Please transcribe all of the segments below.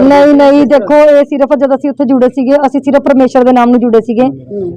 ਨਹੀਂ ਨਹੀਂ ਦੇਖੋ ਇਹ ਸਿਰਫ ਜਦ ਅਸੀਂ ਉੱਥੇ ਜੁੜੇ ਸੀਗੇ ਅਸੀਂ ਸਿਰਫ ਪਰਮੇਸ਼ਰ ਦੇ ਨਾਮ ਨੂੰ ਜੁੜੇ ਸੀਗੇ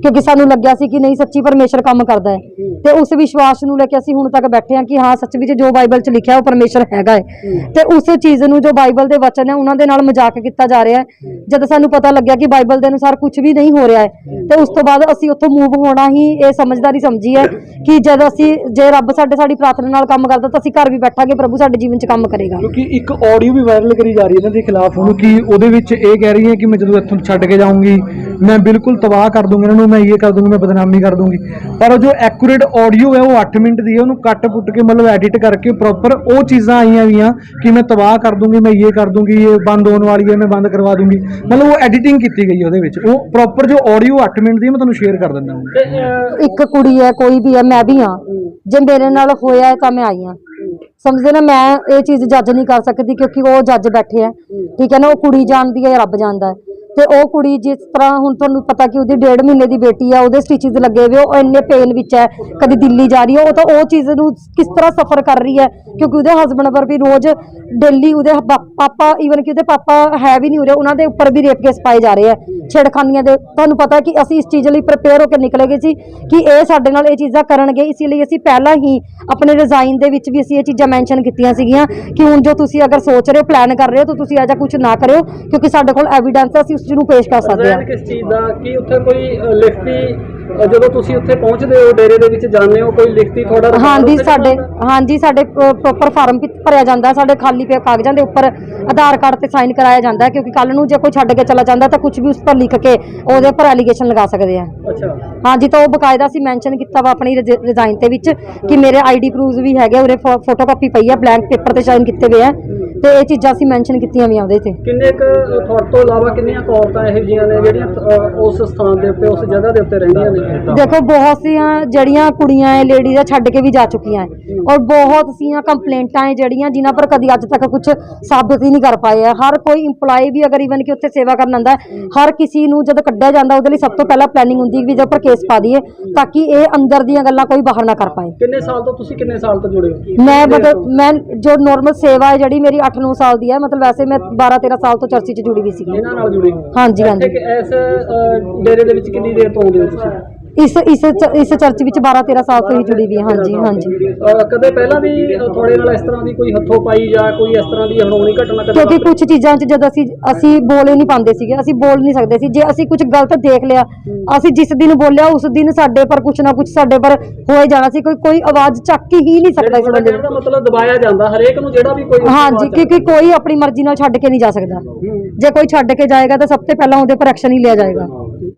ਕਿਉਂਕਿ ਸਾਨੂੰ ਲੱਗਿਆ ਸੀ ਕਿ ਨਹੀਂ ਸੱਚੀ ਪਰਮੇਸ਼ਰ ਕੰਮ ਕਰਦਾ ਹੈ। ਤੇ ਉਸ ਵਿਸ਼ਵਾਸ ਨੂੰ ਲੈ ਕੇ ਅਸੀਂ ਹੁਣ ਤੱਕ ਬੈਠੇ ਹਾਂ ਕਿ ਹਾਂ ਸੱਚ ਵਿੱਚ ਜੋ ਬਾਈਬਲ 'ਚ ਲਿਖਿਆ ਉਹ ਪਰਮੇਸ਼ਰ ਹੈਗਾ ਹੈ। ਤੇ ਉਸ ਚੀਜ਼ ਨੂੰ ਜੋ ਬਾਈਬਲ ਦੇ ਵਚਨ ਹੈ ਉਹਨਾਂ ਦੇ ਨਾਲ ਮਜ਼ਾਕ ਕੀਤਾ ਜਾ ਰਿਹਾ ਹੈ। ਜਦ ਸਾਨੂੰ ਪਤਾ ਲੱਗਿਆ ਕਿ ਬਾਈਬਲ ਦੇ ਅਨੁਸਾਰ ਕੁਝ ਵੀ ਨਹੀਂ ਹੋ ਰਿਹਾ ਹੈ ਤੇ ਉਸ ਤੋਂ ਬਾਅਦ ਅਸੀਂ ਉੱਥੋਂ ਮੂਵ ਹੋਣਾ ਹੀ ਇਹ ਸਮਝਦਾਰੀ ਸਮਝੀ ਹੈ ਕਿ ਜਦ ਅਸੀਂ ਜੇ ਰੱਬ ਸਾਡੇ ਸਾਡੀ ਪ੍ਰਾਰਥਨਾ ਨਾਲ ਕੰਮ ਕਰਦਾ ਤਾਂ ਅਸੀਂ ਘਰ ਵੀ ਬੈਠਾਂਗੇ ਪ੍ਰਭੂ ਸਾਡੇ ਜੀਵਨ 'ਚ ਕੰਮ ਕਰੇਗਾ। ਕਿਉਂਕਿ ਇੱਕ ਆਡੀਓ ਵੀ ਵਾਇਰਲ ਕਰੀ ਜਾ ਰਹੀ ਹੈ ਇਹਨਾਂ ਦੇ ਖਿਲਾਫ। ਹੁਣ ਕਿ ਉਹਦੇ ਵਿੱਚ ਇਹ ਕਹਿ ਰਹੀ ਹੈ ਕਿ ਮੈਂ ਜਦੋਂ ਇੱਥੋਂ ਛੱਡ ਕੇ ਜਾਊਂਗੀ, ਮੈਂ ਬਿਲਕੁਲ ਤਬਾਹ ਕਰ ਦੂੰਗੀ ਇਹਨਾਂ ਨੂੰ, ਮੈਂ ਇਹ ਕਰ ਦੂੰਗੀ, ਮੈਂ ਬਦਨਾਮੀ ਕਰ ਦੂੰਗੀ। ਪਰ ਉਹ ਜੋ ਐਕੂਰੇਟ ਆਡੀਓ ਹੈ, ਉਹ 8 ਮਿੰਟ ਦੀ ਹੈ, ਉਹਨੂੰ ਕੱਟ ਪੁੱਟ ਕੇ ਮਤਲਬ ਐਡਿਟ ਕਰਕੇ ਪ੍ਰੋਪਰ ਉਹ ਚੀਜ਼ਾਂ ਆਈਆਂ ਵੀਆਂ ਕਿ ਮੈਂ ਤਬਾਹ ਕਰ ਦੂੰਗੀ, ਮੈਂ ਇਹ ਕਰ ਦੂੰਗੀ, ਇਹ ਬੰਦ ਹੋਣ ਵਾਲੀ ਹੈ, ਮੈਂ ਬੰਦ ਕਰਵਾ ਦੂੰਗੀ। ਮਤਲਬ ਉਹ ਐਡੀਟਿੰਗ ਕੀਤੀ ਗਈ ਹੈ ਉਹਦੇ ਵਿੱਚ। ਉਹ ਪ੍ਰੋਪਰ ਜੋ ਆਡੀਓ 8 ਮਿੰਟ ਦੀ ਮੈਂ ਤੁਹਾਨੂੰ ਸ਼ੇਅਰ ਕਰ ਦਿੰਦਾ ਹਾਂ। ਇੱਕ ਕੁੜੀ ਹੈ, ਕੋਈ ਵੀ ਹੈ, ਮੈਂ ਵੀ ਹਾਂ। ਜੇ ਮੇਰੇ ਨਾਲ ਹੋਇਆ ਹੈ ਤਾਂ ਮੈਂ ਆਈ ਹਾਂ। ਸਮਝਦੇ ਨਾ ਮੈਂ ਇਹ ਚੀਜ਼ ਜੱਜ ਨਹੀਂ ਕਰ ਸਕਦੀ ਕਿਉਂਕਿ ਉਹ ਜੱਜ ਬੈਠੇ ਆ। ਠੀਕ ਹੈ ਨਾ ਉਹ ਕੁੜੀ ਜਾਣਦੀ ਹੈ ਰੱਬ ਜਾਣਦਾ ਹੈ। ਤੇ ਉਹ ਕੁੜੀ ਜਿਸ ਤਰ੍ਹਾਂ ਹੁਣ ਤੁਹਾਨੂੰ ਪਤਾ ਕਿ ਉਹਦੀ ਡੇਢ ਮਹੀਨੇ ਦੀ ਬੇਟੀ ਆ, ਉਹਦੇ ਸਟਿਚਸ ਲੱਗੇ ਹੋਏ ਉਹ ਇੰਨੇ ਪੇਨ ਵਿੱਚ ਹੈ, ਕਦੀ ਦਿੱਲੀ ਜਾ ਰਹੀ ਹੈ, ਉਹ ਤਾਂ ਉਹ ਚੀਜ਼ ਨੂੰ ਕਿਸ ਤਰ੍ਹਾਂ ਸਫਰ ਕਰ ਰਹੀ ਹੈ, ਕਿਉਂਕਿ ਉਹਦੇ ਹਸਬੰਡ ਪਰ ਵੀ ਰੋਜ਼ ਡੇਲੀ ਉਹਦੇ ਪਾ- ਪਾਪਾ ਈਵਨ ਕਿ ਉਹਦੇ ਪਾਪਾ ਹੈ ਵੀ ਨਹੀਂ ਉਰੇ, ਉਹਨਾਂ ਦੇ ਉੱਪਰ ਵੀ ਰੇਪ ਕੇਸ ਪਾਏ ਜਾ ਰਹੇ ਆ, ਛੇੜਖਾਨੀਆਂ ਦੇ, ਤੁਹਾਨੂੰ ਪਤਾ ਕਿ ਅਸੀਂ ਇਸ ਚੀਜ਼ ਲਈ ਪ੍ਰਪੇਅਰ ਹੋ ਕੇ ਨਿਕਲੇ ਗਏ ਸੀ ਕਿ ਇਹ ਸਾਡੇ ਨਾਲ ਇਹ ਚੀਜ਼ਾਂ ਕਰਨਗੇ, ਇਸ ਲਈ ਅਸੀਂ ਪਹਿਲਾਂ ਹੀ ਆਪਣੇ ਰਿਜ਼ਾਈਨ ਦੇ ਵਿੱਚ ਵੀ ਅਸੀਂ ਇਹ ਚੀਜ਼ਾਂ ਮੈਂਸ਼ਨ ਕੀਤੀਆਂ ਸੀਗੀਆਂ ਕਿ ਹੁਣ ਜੋ ਤੁਸੀਂ ਅਗਰ ਸੋਚ ਰਹੇ ਹੋ ਪਲਾਨ ਕਰ ਰਹੇ ਹੋ, ਤਾਂ ਤੁਸੀਂ ਇਹੋ ਜਿਹਾ ਕੁਝ ਨਾ ਕਰਿਓ, ਕਿਉਂਕਿ ਸਾਡੇ ਕੋਲ ਐਵੀਡੈਂਸ ਹੈ ਅਸੀਂ ਉਸ ਪੇਸ਼ ਕਰ ਸਕਦੇ ਹਾਂ ਕਿਸ ਚੀਜ਼ ਦਾ? ਕੀ ਉੱਥੇ ਕੋਈ ਲਿਖਤੀ ਜਦੋਂ ਤੁਸੀਂ ਉੱਥੇ ਪਹੁੰਚਦੇ ਹੋ ਡੇਰੇ ਦੇ ਵਿੱਚ ਜਾਂਦੇ ਹੋ ਕੋਈ ਲਿਖਤੀ ਤੁਹਾਡਾ ਹਾਂਜੀ ਸਾਡੇ? ਹਾਂਜੀ ਸਾਡੇ ਪ੍ਰੋਪਰ ਫਾਰਮ ਭਰਿਆ ਜਾਂਦਾ ਸਾਡੇ ਖਾਲੀ ਪਏ ਕਾਗਜ਼ਾਂ ਦੇ ਉੱਪਰ ਆਧਾਰ ਕਾਰਡ ਤੇ ਸਾਈਨ ਕਰਾਇਆ ਜਾਂਦਾ ਕਿਉਂਕਿ ਕੱਲ ਨੂੰ ਜੇ ਕੋਈ ਛੱਡ ਕੇ ਚਲਾ ਜਾਂਦਾ ਤਾਂ ਕੁਝ ਵੀ ਉਸ ਪਰ ਲਿਖ ਕੇ ਉਹਦੇ ਉੱਪਰ ਐਲੀਗੇਸ਼ਨ ਲਗਾ ਸਕਦੇ ਆ। ਅੱਛਾ। ਹਾਂਜੀ ਤਾਂ ਉਹ ਬਕਾਇਦਾ ਅਸੀਂ ਮੈਂਸ਼ਨ ਕੀਤਾ ਵਾ ਆਪਣੀ ਰਿਜ਼ਾਈਨ ਤੇ ਵਿੱਚ ਕਿ ਮੇਰੇ ਆਈਡੀ ਪ੍ਰੂਫ ਵੀ ਹੈਗੇ ਉਰੇ ਫੋਟੋਕਾਪੀ ਪਈ ਆ ਬਲੈਂਕ ਪੇਪਰ ਤੇ ਸਾਈਨ ਕੀਤੇ ਹੋਏ ਆ ਤੇ ਇਹ ਚੀਜ਼ਾਂ ਅਸੀਂ ਮੈਂਸ਼ਨ ਕੀਤੀਆਂ ਵੀ ਉਹਦੇ ਤੇ। ਕਿੰਨੇ ਕੁ ਤੁਹਾਡੇ ਤੋਂ ਇਲਾਵਾ ਕਿੰਨੀਆਂ ਔਰਤਾਂ ਇਹੋ ਜਿਹੀਆਂ ਨੇ ਜਿਹੜੀਆਂ ਉਸ ਸਥਾਨ ਦੇ ਉੱਤੇ ਉਸ ਜਗ੍ਹਾ ਦੇ ਉੱਤੇ ਰਹਿੰਦੀਆਂ ਦੇਖੋ ਬਹੁਤ ਸੀਆਂ ਜਿਹੜੀਆਂ ਕੁੜੀਆਂ ਐ ਲੇਡੀਜ਼ ਆ ਛੱਡ ਕੇ ਵੀ ਜਾ ਚੁੱਕੀਆਂ ਐ। ਔਰ ਬਹੁਤ ਸੀਆਂ ਕੰਪਲੇਂਟਾਂ ਐ ਜਿਹੜੀਆਂ ਜਿਨ੍ਹਾਂ ਪਰ ਕਦੀ ਅੱਜ ਤੱਕ ਕੁਝ ਸਾਬਤ ਹੀ ਨਹੀਂ ਕਰ ਪਾਏ ਆ ਹਰ ਕੋਈ EMPLOYE ਵੀ ਅਗਰ ਇਵਨ ਕਿ ਉੱਥੇ ਸੇਵਾ ਕਰਨ ਆਂਦਾ ਹਰ ਕਿਸੇ ਨੂੰ ਜਦ ਕੱਢਿਆ ਜਾਂਦਾ ਉਹਦੇ ਲਈ ਸਭ ਤੋਂ ਪਹਿਲਾਂ ਪਲੈਨਿੰਗ ਹੁੰਦੀ ਵੀ ਇਹਦੇ ਉੱਪਰ ਕੇਸ ਪਾ ਦਈਏ ਤਾਂ ਕਿ ਇਹ ਅੰਦਰ ਦੀਆਂ ਗੱਲਾਂ ਕੋਈ ਬਾਹਰ ਨਾ ਕਰ ਪਾਏ। ਕਿੰਨੇ ਸਾਲ ਤੋਂ ਤੁਸੀਂ ਕਿੰਨੇ ਸਾਲ ਤੋਂ ਜੁੜੇ ਹੋ? ਮੈਂ ਮਤਲਬ ਮੈਂ ਜੋ ਨਾਰਮਲ ਸੇਵਾ ਹੈ ਜਿਹੜੀ ਮੇਰੀ 8-9 ਸਾਲ ਦੀ ਹੈ ਮਤਲਬ ਵੈਸੇ ਮੈਂ 12-13 ਸਾਲ ਤੋਂ ਚਰਚੀ 'ਚ ਜੁੜੀ ਵੀ ਸੀਗੀ। ਇਹਨਾਂ ਨਾਲ ਜੁੜੇ ਹੋ? ਹਾਂਜੀ ਹਾਂਜੀ। ਇਸ ਡੇਰੇ ਦੇ ਵਿੱਚ ਕਿੰਨੀ ਦੇਰ ਤੋਂ ਆਉਂਦੇ ਹੋ ਤੁਸੀਂ? ਇਸ ਇਸ ਇਸ ਚਰਚ ਵਿੱਚ 12-13 ਸਾਲ ਤੋਂ ਹੀ ਜੁੜੀ ਵੀ ਹਾਂ ਹਾਂਜੀ ਹਾਂਜੀ। ਅ, ਕਦੇ ਪਹਿਲਾਂ ਵੀ ਅ, ਤੁਹਾਡੇ ਨਾਲ ਇਸ ਤਰ੍ਹਾਂ ਦੀ ਕੋਈ ਹੱਥੋਂ ਪਾਈ ਜਾਂ ਕੋਈ ਇਸ ਤਰ੍ਹਾਂ ਦੀ ਹਣੋਣੀ ਘਟਨਾ ਕਦੇ ਕਿਉਂਕਿ ਕੁਝ ਚੀਜ਼ਾਂ 'ਚ ਜਦ ਅਸੀਂ ਅਸੀਂ ਬੋਲ ਹੀ ਨਹੀਂ ਪਾਉਂਦੇ ਸੀਗੇ ਅਸੀਂ ਬੋਲ ਨਹੀਂ ਸਕਦੇ ਸੀ। ਜੇ ਅਸੀਂ ਕੁਝ ਗਲਤ ਦੇਖ ਲਿਆ ਅਸੀਂ ਜਿਸ ਦਿਨ ਬੋਲਿਆ ਉਸ ਦਿਨ ਸਾਡੇ ਪਰ ਕੁਝ ਨਾ ਕੁਝ ਸਾਡੇ ਪਰ ਹੋਏ ਜਾਣਾ ਸੀ। ਕੋਈ ਕੋਈ ਆਵਾਜ਼ ਚੱਕ ਹੀ ਨਹੀਂ ਸਕਦਾ ਇਸ ਬੰਦੇ ਨੂੰ। ਦਾ ਮਤਲਬ ਦਬਾਇਆ ਜਾਂਦਾ ਹਰੇਕ ਨੂੰ ਜਿਹੜਾ ਵੀ ਕੋਈ ਹਾਂਜੀ ਕਿਉਂਕਿ ਕੋਈ ਆਪਣੀ ਮਰਜ਼ੀ ਨਾਲ ਛੱਡ ਕੇ ਨਹੀਂ ਜਾ ਸਕਦਾ। ਜੇ ਕੋਈ ਛੱਡ ਕੇ ਜਾਏਗਾ ਤਾਂ ਸਭ ਤੋਂ ਪਹਿਲਾਂ ਉਹਦੇ ਪਰ ਐਕਸ਼ਨ ਹੀ ਲਿਆ ਜਾਏਗਾ।